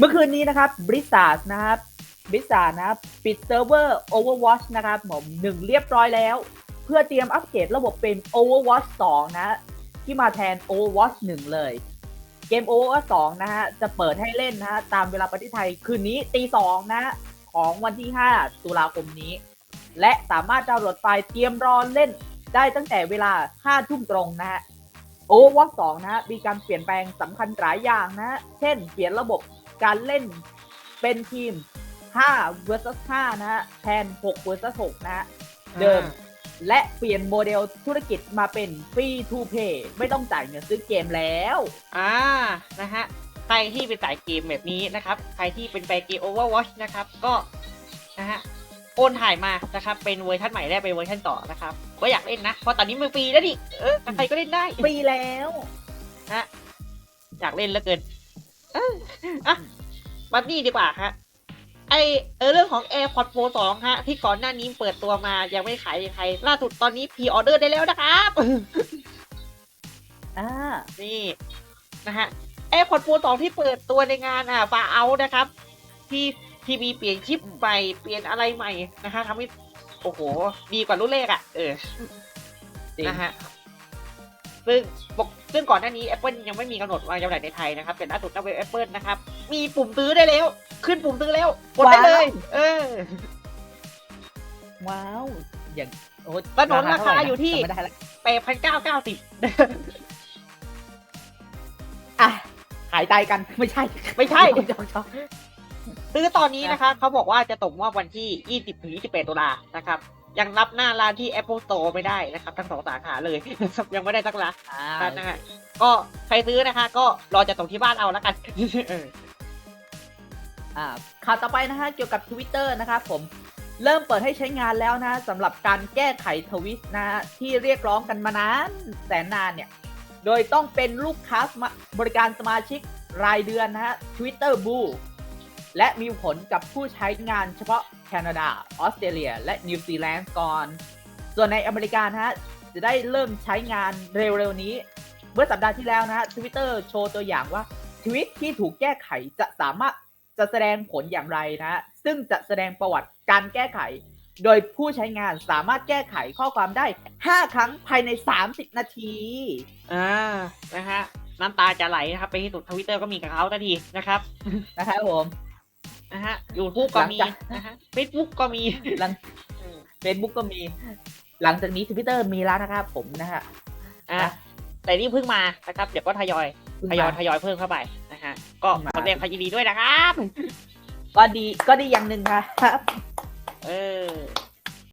เมื่อคืนนี้นะครับบริษัทนะครับบริษัทนะครับปิดเซิร์ฟเวอร์ Overwatch นะครับผมหนึ่งเรียบร้อยแล้ว เพื่อเตรียมอัปเกรดระบบเป็น Overwatch 2 นะ ที่มาแทน Overwatch 1 เลย เกม Overwatch 2 นะฮะ จะเปิดให้เล่นนะฮะ ตามเวลาประเทศไทยคืนนี้ตี2นะฮะของวันที่ 5 ตุลาคมนี้ และสามารถดาวน์โหลดไฟล์เตรียมรอเล่นได้ตั้งแต่เวลา 5 ทุ่มตรงนะฮะ Overwatch 2 นะฮะ มีการเปลี่ยนแปลงสำคัญหลายอย่างนะ เช่น เปลี่ยนระบบ การเล่นเป็นทีม 5 vs 5 นะฮะ แทน 6 vs 6 นะฮะ เดิม และเปลี่ยนโมเดลธุรกิจมาเป็น free to play ไม่ต้องจ่ายเงินซื้อเกมแล้ว อ่า นะฮะ ใครที่เป็นสายเกมแบบนี้นะครับ ใครที่เป็นแฟนเกม Overwatch นะครับ ก็นะฮะโอนถ่ายมานะครับ เป็นเวอร์ชันใหม่ได้เป็นเวอร์ชันต่อนะครับ ก็อยากเล่นนะ เพราะตอนนี้มันฟรีแล้วดิ เออ ใครก็เล่นได้ ฟรีแล้ว ฮะ อยากเล่นเหลือเกินเอ้ยอะมานี่ดีกว่าฮะไอเออเรื่องของ AirPods Pro 2 ฮะ ที่ก่อนหน้านี้เปิดตัวมายังไม่ขายใคร ล่าสุดตอนนี้พรีออเดอร์ได้แล้วนะครับอ่านี่ นะฮะ AirPods Pro 2 ที่เปิดตัวในงานอะฟาเอานะครับ ที่ทีวีเปลี่ยนชิปใหม่ เปลี่ยนอะไรใหม่นะคะทำให้โอ้โห ดีกว่ารุ่นแรกอะ เออจริงนะฮะ ซึ่งปกซึ่งก่อนหน้านี้ Apple ยังไม่มีกำหนดวางจำหน่ายในไทยนะครับ แต่ล่าสุดนะเว็บ Apple นะครับ มีปุ่มซื้อได้แล้ว ขึ้นปุ่มซื้อแล้ว กดได้เลย เออ ว้าว อย่างโอ้ถนนราคาอยู่ที่จำไม่ได้ละแปดพันเก้าเก้าสิบอะขายใจกันไม่ใช่ ไม่ใช่ชอบชอบซื้อตอนนี้นะคะเขาบอกว่าจะตกมอบวันที่ 20ถึง28ตุลานะครับ ยังรับหน้าร้านที่ Apple Store ไม่ได้นะครับ ทั้งสองสาขาเลย ยังไม่ได้สักร้านอ่านะฮะก็ใครซื้อนะคะ ก็รอจะส่งที่บ้านเอาแล้วกันเอออ่าข่าวต่อไปนะฮะเกี่ยวกับ Twitter นะครับผมเริ่มเปิดให้ใช้งานแล้วนะสำหรับการแก้ไขทวิตนะฮะที่เรียกร้องกันมานานแสนนานเนี่ย โดยต้องเป็นลูกค้าสมาบริการสมาชิกรายเดือนนะฮะ Twitter Blue และมีผลกับผู้ใช้งานเฉพาะแคนาดา ออสเตรเลีย และนิวซีแลนด์ก่อน ส่วนในอเมริกานะฮะ จะได้เริ่มใช้งานเร็วๆนี้ เมื่อสัปดาห์ที่แล้วนะฮะ Twitter โชว์ตัวอย่างว่าทวิตที่ถูกแก้ไขจะสามารถจะแสดงผลอย่างไรนะฮะ ซึ่งจะแสดงประวัติการแก้ไข โดยผู้ใช้งานสามารถแก้ไขข้อความได้ 5 ครั้งภายใน 30 นาที อ่า นะฮะ น้ำตาจะไหลนะครับ ไปที่สุดทวิตเตอร์ก็มีกับเขาทันทีนะครับ นะครับผม นะฮะยูทูบก็มีหลังจากนะฮะเฟซบุ๊กก็มีหลังอืม Facebook ก็มี หลังจากนี้ Twitter มีแล้วนะครับผมนะฮะอะนะแต่นี่เพิ่งมานะครับ เดี๋ยวก็ทยอยเพิ่งทยอยมาทยอยเพิ่มเข้าไปนะฮะก็มาแสดงความยินดีด้วยนะครับ ก็ดีก็ดีอย่างหนึ่งครับ เออ